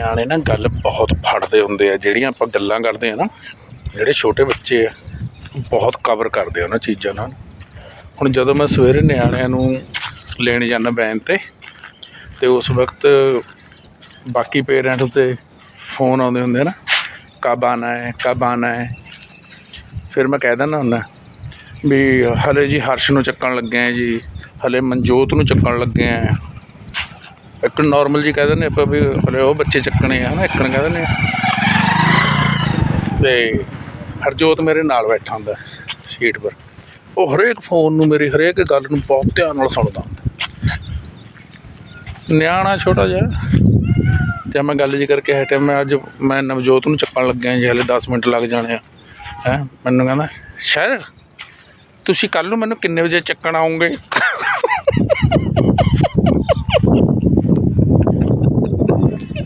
ਨਿਆਣੇ ਨਾ ਗੱਲ ਬਹੁਤ ਫੜਦੇ ਹੁੰਦੇ ਆ, ਜਿਹੜੀਆਂ ਆਪਾਂ ਗੱਲਾਂ ਕਰਦੇ ਆ ਨਾ, ਜਿਹੜੇ ਛੋਟੇ ਬੱਚੇ ਆ, ਬਹੁਤ ਕਵਰ ਕਰਦੇ ਆ ਉਹਨਾਂ ਚੀਜ਼ਾਂ ਨਾਲ। ਹੁਣ ਜਦੋਂ ਮੈਂ ਸਵੇਰੇ ਨਿਆਣਿਆਂ ਨੂੰ ਲੈਣ ਜਾਂਦਾ ਵੈਨ ਤੇ ਤੇ ਉਸ ਵਕਤ ਬਾਕੀ ਪੇਰੈਂਟਸ ਤੇ ਫੋਨ ਆਉਂਦੇ ਹੁੰਦੇ ਆ ਨਾ, ਕਬ ਆਣਾ ਹੈ, ਕਬ ਆਣਾ ਹੈ? ਫਿਰ ਮੈਂ ਕਹਿ ਦਿੰਦਾ ਹੁੰਦਾ, ਵੀ ਹਲੇ ਜੀ ਹਰਸ਼ ਨੂੰ ਚੱਕਣ ਲੱਗੇ ਆ ਜੀ, ਹਲੇ ਮਨਜੋਤ ਨੂੰ ਚੱਕਣ ਲੱਗੇ ਆ ਇੱਕ ਨਾਰਮਲ ਜੀ ਕਹਿ ਦਿੰਦੇ ਆਪਾਂ ਵੀ ਹਲੇ ਉਹ ਬੱਚੇ ਚੱਕਣੇ ਆ ਨਾ ਇੱਕ ਨੂੰ ਕਹਿ ਦਿੰਦੇ ਆ। ਤੇ ਹਰਜੋਤ ਮੇਰੇ ਨਾਲ ਬੈਠਾ ਹੁੰਦਾ ਸੀਟ ਪਰ। ਉਹ ਹਰੇਕ ਫੋਨ ਨੂੰ ਮੇਰੀ ਹਰੇਕ ਗੱਲ ਨੂੰ ਬਹੁਤ ਧਿਆਨ ਨਾਲ ਸੁਣਦਾ। ਹੁੰਦਾ ਨਿਆਣਾ ਛੋਟਾ ਜਿਹਾ, ਤੇ ਮੈਂ ਗੱਲ ਜੀ ਕਰਕੇ ਹਟਿਆ, ਮੈਂ ਅੱਜ ਮੈਂ ਨਵਜੋਤ ਨੂੰ ਚੱਕਣ ਲੱਗਿਆ ਜੀ, ਹਲੇ 10 ਮਿੰਟ ਲੱਗ ਜਾਣੇ ਆ। ਹੈ, ਮੈਨੂੰ ਕਹਿੰਦਾ ਸ਼ਰ ਤੁਸੀਂ ਕੱਲ ਨੂੰ ਮੈਨੂੰ ਕਿੰਨੇ ਵਜੇ ਚੱਕਣ ਆਉਂਗੇ?